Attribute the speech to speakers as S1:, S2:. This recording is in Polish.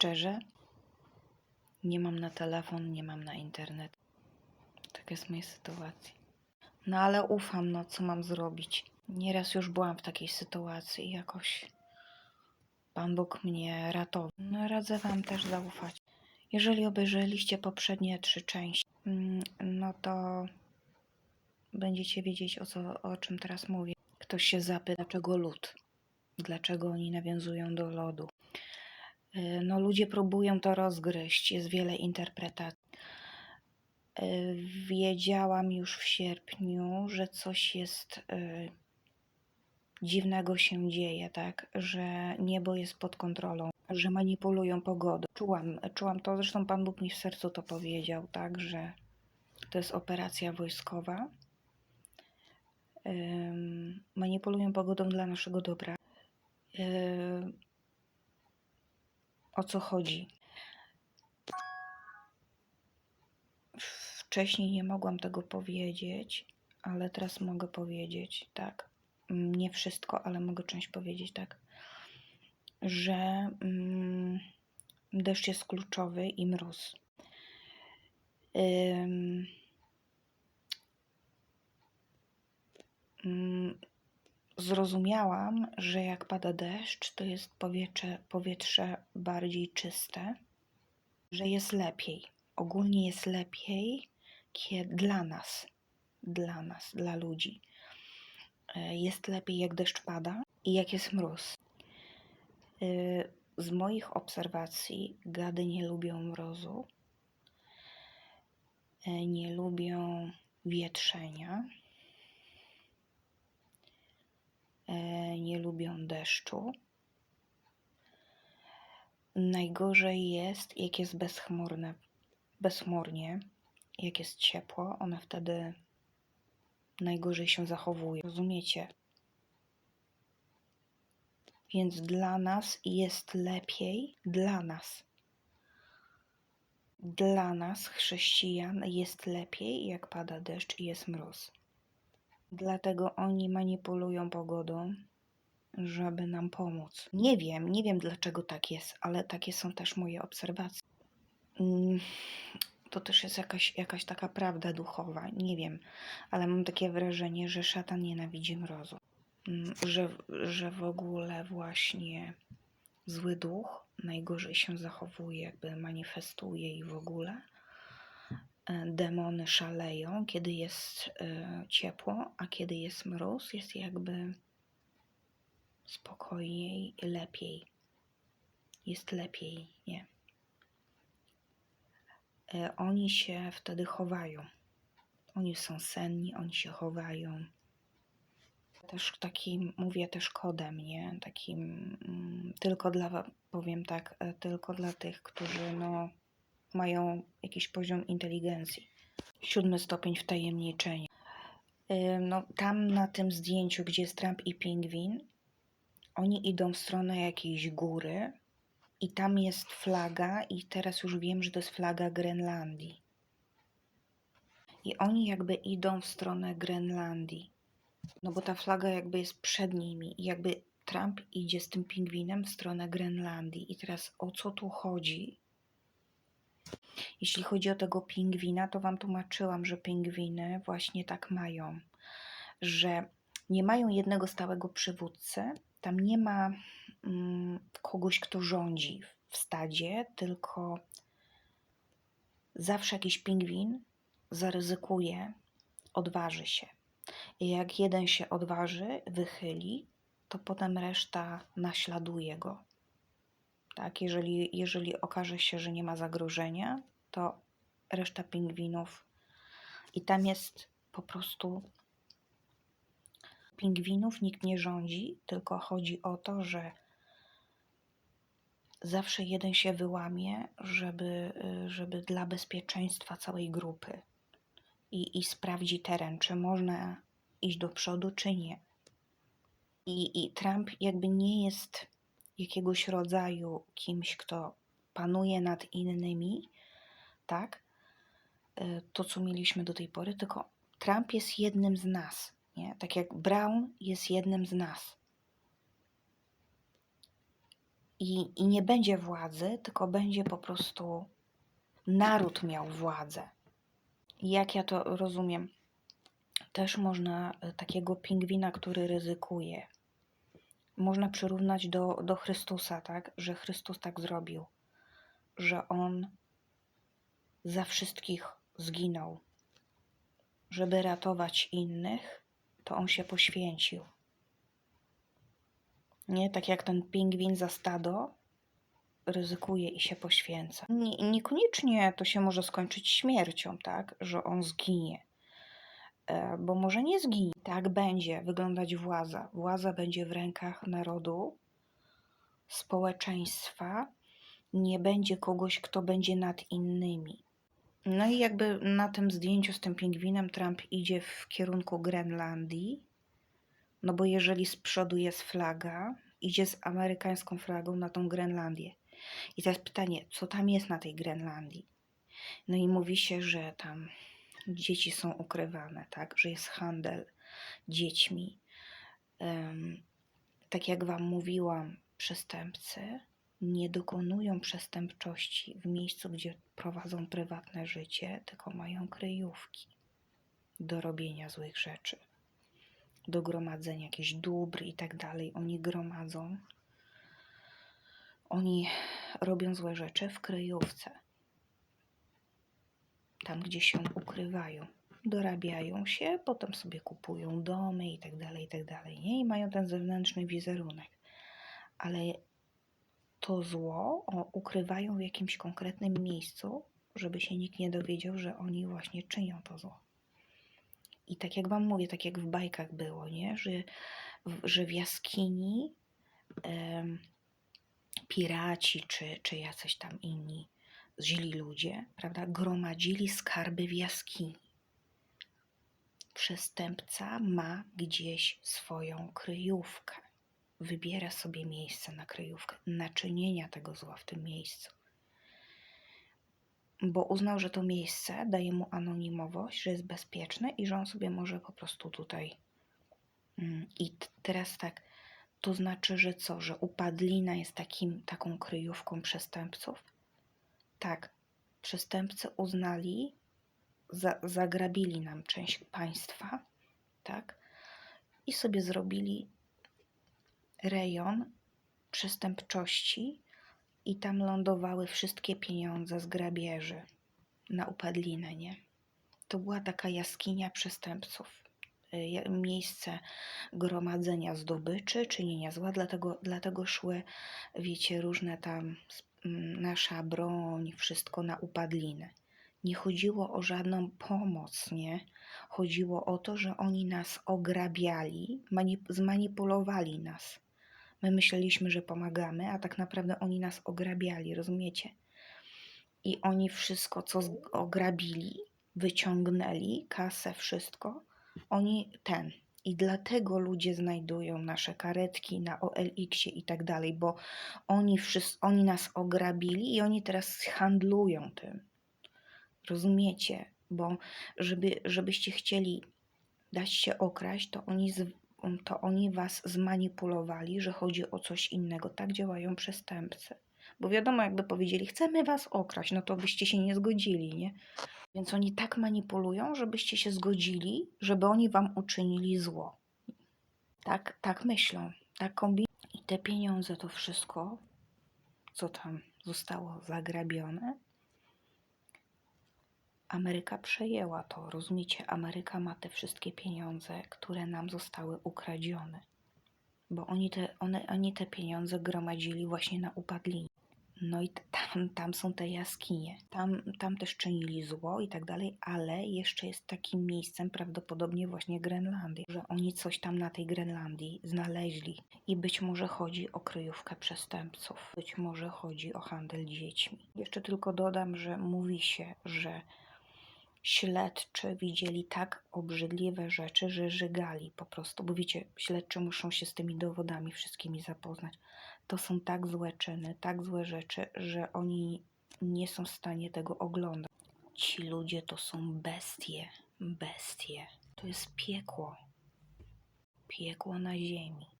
S1: Szczerze, nie mam na telefon, nie mam na internet. Taka jest moja sytuacja. No ale ufam, no co mam zrobić? Nieraz już byłam w takiej sytuacji i jakoś Pan Bóg mnie ratował. No radzę Wam też zaufać. Jeżeli obejrzeliście poprzednie trzy części, mm, no to będziecie wiedzieć o, co, o czym teraz mówię. Ktoś się zapyta, dlaczego lód? Dlaczego oni nawiązują do lodu? Y, No, ludzie próbują to rozgryźć, jest wiele interpretacji. Y, Wiedziałam już w sierpniu, że coś jest y, dziwnego się dzieje, tak? Że niebo jest pod kontrolą, że manipulują pogodą. Czułam, czułam to, zresztą Pan Bóg mi w sercu to powiedział, tak? Że to jest operacja wojskowa. Manipulują pogodą dla naszego dobra. O co chodzi? Wcześniej nie mogłam tego powiedzieć, ale teraz mogę powiedzieć, tak. Nie wszystko, ale mogę część powiedzieć, tak. Że mm, deszcz jest kluczowy i mróz. Ym, mm, zrozumiałam, że jak pada deszcz, to jest powietrze, powietrze bardziej czyste, że jest lepiej. Ogólnie jest lepiej kiedy dla nas, dla nas, dla ludzi. E, Jest lepiej, jak deszcz pada i jak jest mróz. E, Z moich obserwacji gady nie lubią mrozu, e, nie lubią wietrzenia, e, nie lubią deszczu. Najgorzej jest, jak jest bezchmurne, bezchmurnie, jak jest ciepło, one wtedy najgorzej się zachowują. Rozumiecie? Więc dla nas jest lepiej, dla nas, dla nas, chrześcijan, jest lepiej, jak pada deszcz i jest mróz. Dlatego oni manipulują pogodą, żeby nam pomóc. Nie wiem, nie wiem dlaczego tak jest, ale takie są też moje obserwacje. Mm, To też jest jakaś, jakaś taka prawda duchowa, nie wiem, ale mam takie wrażenie, że szatan nienawidzi mrozu. Mm, Że, że w ogóle właśnie zły duch najgorzej się zachowuje, jakby manifestuje i w ogóle. E, Demony szaleją, kiedy jest e, ciepło, a kiedy jest mróz, jest jakby spokojniej, lepiej. Jest lepiej, nie? E, Oni się wtedy chowają. Oni są senni, oni się chowają. Też takim, mówię też kodem, nie? Takim mm, tylko dla, powiem tak, e, tylko dla tych, którzy no, mają jakiś poziom inteligencji. Siódmy stopień wtajemniczenia. Y, No, tam na tym zdjęciu, gdzie jest Trump i pingwin, oni idą w stronę jakiejś góry i tam jest flaga i teraz już wiem, że to jest flaga Grenlandii. I oni jakby idą w stronę Grenlandii. No bo ta flaga jakby jest przed nimi i jakby Trump idzie z tym pingwinem w stronę Grenlandii. I teraz o co tu chodzi? Jeśli chodzi o tego pingwina, to wam tłumaczyłam, że pingwiny właśnie tak mają, że nie mają jednego stałego przywódcy, tam nie ma mm, kogoś, kto rządzi w stadzie, tylko zawsze jakiś pingwin zaryzykuje, odważy się. I jak jeden się odważy, wychyli, to potem reszta naśladuje go. Tak, jeżeli, jeżeli okaże się, że nie ma zagrożenia, to reszta pingwinów i tam jest po prostu pingwinów nikt nie rządzi, tylko chodzi o to, że zawsze jeden się wyłamie, żeby, żeby dla bezpieczeństwa całej grupy i, i sprawdzi teren, czy można iść do przodu, czy nie. I, I Trump jakby nie jest jakiegoś rodzaju kimś, kto panuje nad innymi, tak? Y, To, co mieliśmy do tej pory, tylko Trump jest jednym z nas, nie? Tak jak Brown jest jednym z nas. I, I nie będzie władzy, tylko będzie po prostu naród miał władzę. I jak ja to rozumiem, też można e, takiego pingwina, który ryzykuje, można przyrównać do, do Chrystusa, tak? Że Chrystus tak zrobił, że on za wszystkich zginął, żeby ratować innych, to on się poświęcił. Nie tak jak ten pingwin za stado ryzykuje i się poświęca. Nie, niekoniecznie to się może skończyć śmiercią, tak, że on zginie. E, Bo może nie zginie. Tak będzie wyglądać władza. Władza będzie w rękach narodu, społeczeństwa. Nie będzie kogoś, kto będzie nad innymi. No i jakby na tym zdjęciu z tym pingwinem Trump idzie w kierunku Grenlandii. No bo jeżeli z przodu jest flaga, idzie z amerykańską flagą na tą Grenlandię. I teraz pytanie, co tam jest na tej Grenlandii? No i mówi się, że tam dzieci są ukrywane, tak? Że jest handel dziećmi. Em, tak jak Wam mówiłam, przestępcy nie dokonują przestępczości w miejscu, gdzie prowadzą prywatne życie, tylko mają kryjówki do robienia złych rzeczy, do gromadzenia jakichś dóbr i tak dalej. Oni gromadzą, oni robią złe rzeczy w kryjówce, tam gdzie się ukrywają. Dorabiają się, potem sobie kupują domy i tak dalej, i tak dalej, nie? I mają ten zewnętrzny wizerunek. Ale to zło o, ukrywają w jakimś konkretnym miejscu, żeby się nikt nie dowiedział, że oni właśnie czynią to zło. I tak jak Wam mówię, tak jak w bajkach było, nie? Że, w- że w jaskini piraci czy, czy jacyś tam inni źli ludzie, prawda, gromadzili skarby w jaskini. Przestępca ma gdzieś swoją kryjówkę. Wybiera sobie miejsce na kryjówkę, na czynienia tego zła w tym miejscu. Bo uznał, że to miejsce daje mu anonimowość, że jest bezpieczne i że on sobie może po prostu tutaj. Mm, I teraz tak, to znaczy, że co, że upadlina jest takim, taką kryjówką przestępców? Tak, przestępcy uznali, za, zagrabili nam część państwa, tak, i sobie zrobili rejon przestępczości i tam lądowały wszystkie pieniądze z grabieży na upadlinę, nie? To była taka jaskinia przestępców. y, Miejsce gromadzenia zdobyczy, czynienia zła, dlatego, dlatego szły, wiecie, różne tam mm, nasza broń, wszystko na upadlinę. Nie chodziło o żadną pomoc, nie? Chodziło o to, że oni nas ograbiali, manip- zmanipulowali nas. My myśleliśmy, że pomagamy, a tak naprawdę oni nas ograbiali, rozumiecie? I oni wszystko, co ograbili, wyciągnęli, kasę, wszystko, oni ten. I dlatego ludzie znajdują nasze karetki na OLX-ie i tak dalej, bo oni, wszys- oni nas ograbili i oni teraz handlują tym. Rozumiecie? Bo żeby, żebyście chcieli dać się okraść, to oni, z, to oni was zmanipulowali, że chodzi o coś innego. Tak działają przestępcy. Bo wiadomo, jakby powiedzieli, chcemy was okraść, no to byście się nie zgodzili, nie? Więc oni tak manipulują, żebyście się zgodzili, żeby oni wam uczynili zło. Tak, tak myślą, tak kombinują. I te pieniądze, to wszystko, co tam zostało zagrabione, Ameryka przejęła to, rozumiecie? Ameryka ma te wszystkie pieniądze, które nam zostały ukradzione. Bo oni te, one, oni te pieniądze gromadzili właśnie na upadlinie. No i tam, tam są te jaskinie. Tam, tam też czynili zło i tak dalej, ale jeszcze jest takim miejscem prawdopodobnie właśnie Grenlandia, że oni coś tam na tej Grenlandii znaleźli. I być może chodzi o kryjówkę przestępców, być może chodzi o handel dziećmi. Jeszcze tylko dodam, że mówi się, że śledczy widzieli tak obrzydliwe rzeczy, że żygali po prostu, bo wiecie, śledczy muszą się z tymi dowodami wszystkimi zapoznać. To są tak złe czyny, tak złe rzeczy, że oni nie są w stanie tego oglądać. Ci ludzie to są bestie, bestie. To jest piekło. Piekło na ziemi.